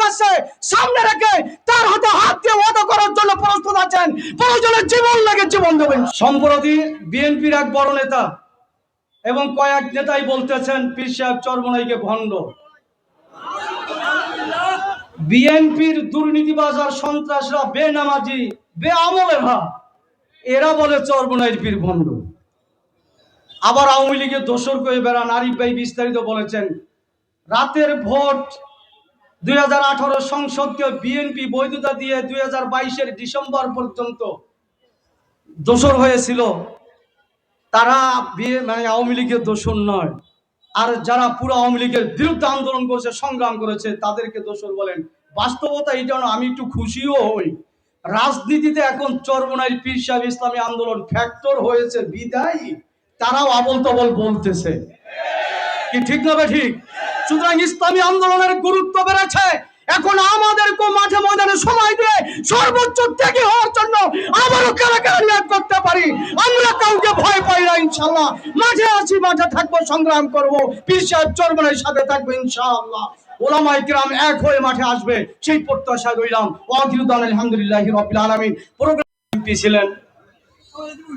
কাছে সামনে রেখে তার হাতে হাত দিয়ে ওয়াদা করার জন্য প্রস্তুত আছেন। প্রয়োজনে জীবন লাগে, জীবন দেবেন। সম্প্রতি বিএনপির এক বড় নেতা এবং কয়েক নেতাই বলতেছেন, পীর সাহেব চরমনাইকে ভণ্ড। বিএনপির দুর্নীতিবাজ আর সন্ত্রাসরা বেনামাজি, বেআমলেরা এরা বলে চরমনাইর পীর ভণ্ড। আবার আওয়ামী লীগের দোসর করে বেড়ান আরিফ ভাই বিস্তারিত বলেছেন, রাতের ভোট দুই হাজার আঠারো সংসদকে বিএনপি বৈধতা দিয়ে দুই হাজার ডিসেম্বর পর্যন্ত দোসর হয়েছিল। তারা মানে আওয়ামী লীগের দোষর নয়। আর যারা পুরো আওয়ামী লীগের বিরুদ্ধে আন্দোলন করেছে, সংগ্রাম করেছে, তাদেরকে দোষর বলেন। বাস্তবতা এটা আমি একটু খুশিও হই। রাজনীতিতে এখন চরমনাই পীর সাহেব ইসলামী আন্দোলন ফ্যাক্টর হয়েছে, বিদায়। তারাও আবল তবল বলতেছে। কি ঠিক না ঠিক? সুতরাং ইসলামী আন্দোলনের গুরুত্ব বেড়েছে। এখন আমাদেরকে মাঠে ময়দানে সময় দিয়ে সর্বোচ্চ ত্যাগী হওয়ার জন্য আবারও কারা কারা নিয়োগ করতে পারি? আমরা কাউকে ভয় পাই না ইনশাল্লাহ মাঠে আছি মাঠে থাকব, সংগ্রাম করব। সাহেব চরমনের সাথে থাকব, ইনশাআল্লাহ। ওলামাই কিরাম এক হয়ে মাঠে আসবে। সেই প্রত্যাশা রইলাম। ওয়াকিরুদ্দান আলহামদুলিল্লাহ রবিল আলমিন। প্রোগ্রাম ছিলেন।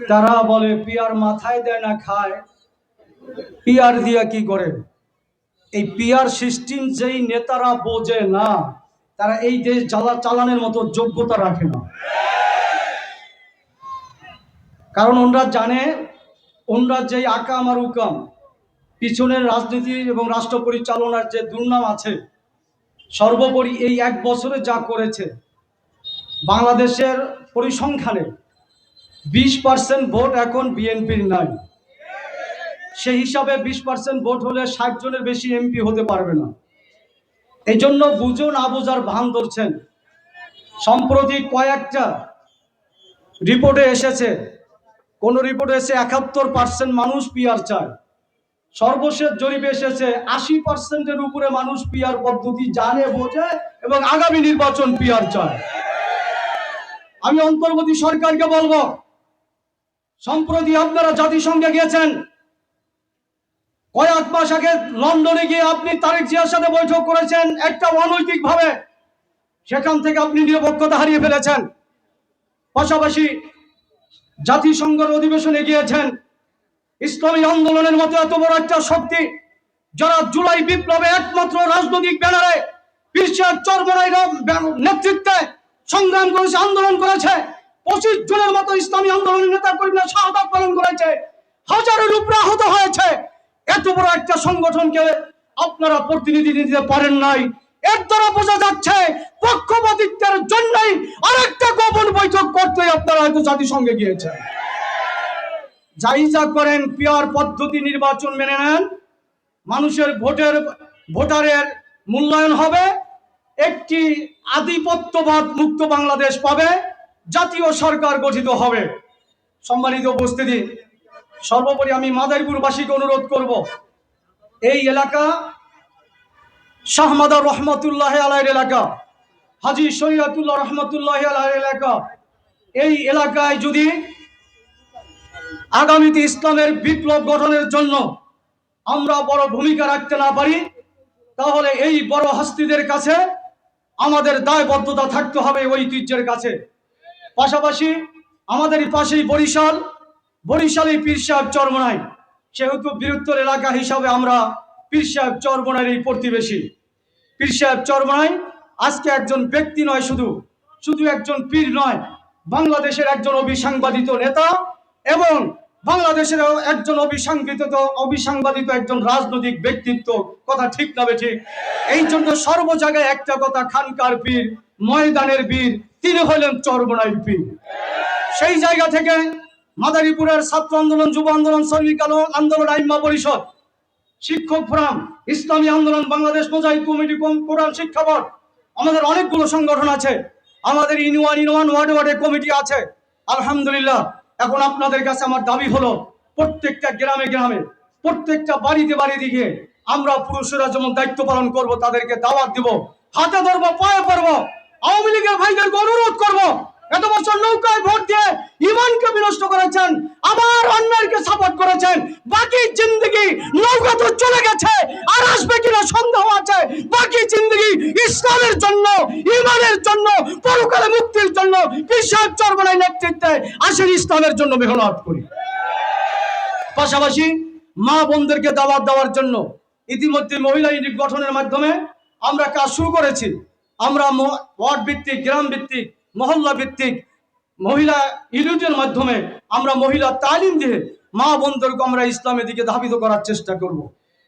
তারা বলে, পিয়ার মাথায় দেয় না, খায়। পিয়ার দিয়া কি করে এই পিয়ার সিস্টেম যেই নেতারা বোঝে না, তারা এই দেশ জ্বালা চালানোর মতো যোগ্যতা রাখে না। কারণ ওনরা জানে, ওনরা যেই আকাম আর উকাম, পিছনের রাজনীতি এবং রাষ্ট্র পরিচালনার যে দুর্নাম আছে, সর্বোপরি এই এক বছরে যা করেছে, বাংলাদেশের পরিসংখ্যানে বিশ পার্সেন্ট ভোট এখন বিএনপির নাই। সেই হিসাবে বিশ পার্সেন্ট ভোট হলে ষাট জনের বেশি এমপি হতে পারবে না। এই জন্য বুঝো না বোঝার ভান ধরছেন। সম্প্রতি কয়েকটা রিপোর্টে এসেছে, কোন রিপোর্টে এসে একাত্তর পার্সেন্ট মানুষ পিয়ার চায়। সর্বশেষ জরিপে এসেছে, আশি পার্সেন্টের উপরে মানুষ পিয়ার পদ্ধতি জানে, বোঝে এবং আগামী নির্বাচন পিয়ার চায়। আমি অন্তর্বর্তী সরকারকে বলব, সম্প্রতি আপনারা জাতিসংঘে গিয়েছেন কয়েক মাস আগে লন্ডনে গিয়ে আপনি তারেক জিয়ার সাথে বৈঠক করেছেন, একটা অনৈতিক ভাবে সেখান থেকে আপনি নিরপেক্ষতা হারিয়ে ফেলেছেন। পাশাপাশি জাতিসংঘের অধিবেশনে গিয়েছেন। ইসলামী আন্দোলনের মতো এত বড় একটা শক্তি, যারা জুলাই বিপ্লবে একমাত্র রাজনৈতিক ব্যানারে বিশ্বের চরমরাইরা নেতৃত্বে সংগ্রাম করেছে, আন্দোলন করেছে। পঁচিশ জনের মতো ইসলামী আন্দোলনের নেতা কর্মীরা শাহাদ পালন করেছে। হাজারের উপরে আহত হয়েছে। এত বড় একটা সংগঠনকে আপনারা প্রতিনিধি দিতে পারেন নাই। এর দ্বারা বোঝা যাচ্ছে পক্ষপাতিত্বের জন্যই আরেকটা গোপন বৈঠক করতে আপনারা হয়তো জাতিসংঘে গিয়েছেন। যাই যা করেন, পিয়ার পদ্ধতি নির্বাচন মেনে নেন। মানুষের ভোটের, ভোটারের মূল্যায়ন হবে। একটি আধিপত্যবাদ মুক্ত বাংলাদেশ পাবে। জাতীয় সরকার গঠিত হবে। সম্মানিত উপস্থিতি সর্বোপরি আমি মাদারীপুরবাসীকে অনুরোধ করব, এই এলাকা শাহমাদা রহমতুল্লাহ আলাইয়ের এলাকা, হাজি শরীয়তুল্লাহ রহমতুল্লাহ আলাইয়ের এলাকা, এই এলাকায় যদি আগামীতে ইসলামের বিপ্লব গঠনের জন্য আমরা বড় ভূমিকা রাখতে না পারি, তাহলে এই বড় হস্তিদের কাছে আমাদের দায়বদ্ধতা থাকতে হবে ঐতিহ্যের কাছে। পাশাপাশি আমাদের পাশেই বরিশাল বরিশালে পীর সাহেব চরমনাই, সেহেতু বৃহত্তর এলাকা হিসাবে আমরা পীর সাহেব চরমনাইয়ের এই প্রতিবেশী। পীর সাহেব চরমনাই আজকে একজন ব্যক্তি নয় শুধু শুধু একজন পীর নয়, বাংলাদেশের একজন অবিসাংবাদিত নেতা এবং বাংলাদেশের একজন অবিসাংবিত অবিসাংবাদিত একজন রাজনৈতিক ব্যক্তিত্ব, কথা ঠিক না ঠিক এই জন্য সর্ব জায়গায় একটা কথা, খানকার পীর, ময়দানের বীর, তিনি হলেন চরমনাইর পীর। সেই জায়গা থেকে মাদারীপুরের ছাত্র আন্দোলন, যুব আন্দোলন, শ্রমিক আন্দোলন আইম্মা পরিষদ, শিক্ষক ফোরাম, ইসলামী আন্দোলন, বাংলাদেশ মোজাহিদ কমিটি কম- কোরআন শিক্ষা বোর্ড, আমাদের অনেকগুলো সংগঠন আছে। আমাদের ইউনিয়ন ইউনিয়ন ওয়ার্ডে ওয়ার্ডে কমিটি আছে। আলহামদুলিল্লাহ, এখন আপনাদের কাছে আমার দাবি হলো, প্রত্যেকটা গ্রামে গ্রামে, প্রত্যেকটা বাড়িতে বাড়িতে গিয়ে আমরা পুরুষেরা যেমন দায়িত্ব পালন করব, তাদেরকে দাওয়াত দিব, হাতে ধরবো, পায়ে পড়ব, আওয়ামী লীগের ভাইদেরকে অনুরোধ করব এত বছর নৌকায় ভোট দিয়ে ইমানকে বিনষ্ট করেছেন আবার অন্যায়কে সাপোর্ট করেছেন বাকি জিন্দগি নৌকা তো চলে গেছে আর আসবে কিনা সন্দেহ আছে বাকি জিন্দগি ইসলামের জন্য, ইমানের জন্য, পরকালে মুক্তির জন্য বিশ্বাস চর্মনায় নেতৃত্বে আসেন ইসলামের জন্য মেহনত করি। পাশাপাশি মা বোনদেরকে দাওয়াত দেওয়ার জন্য ইতিমধ্যে মহিলা ইউনিট গঠনের মাধ্যমে আমরা কাজ শুরু করেছি। আমরা ওয়ার্ড ভিত্তিক, গ্রাম ভিত্তিক, মহল্লা ভিত্তিক মহিলা ইউনিটের মাধ্যমে আমরা মহিলা তালিম দিয়ে মা বোনদেরকে আমরা ইসলামের দিকে ধাবিত করার চেষ্টা করব।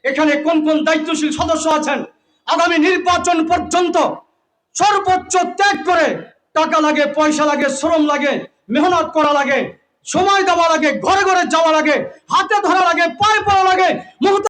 এখানে কোন কোন দায়িত্বশীল সদস্য আছেন? আগামী নির্বাচন পর্যন্ত সর্বোচ্চ ত্যাগ করে টাকা লাগে, পয়সা লাগে, শ্রম লাগে, মেহনত করা লাগে, সময় দেওয়া লাগে, ঘরে ঘরে যাওয়া লাগে, হাতে ধরা লাগে, পায়ে পড়া লাগে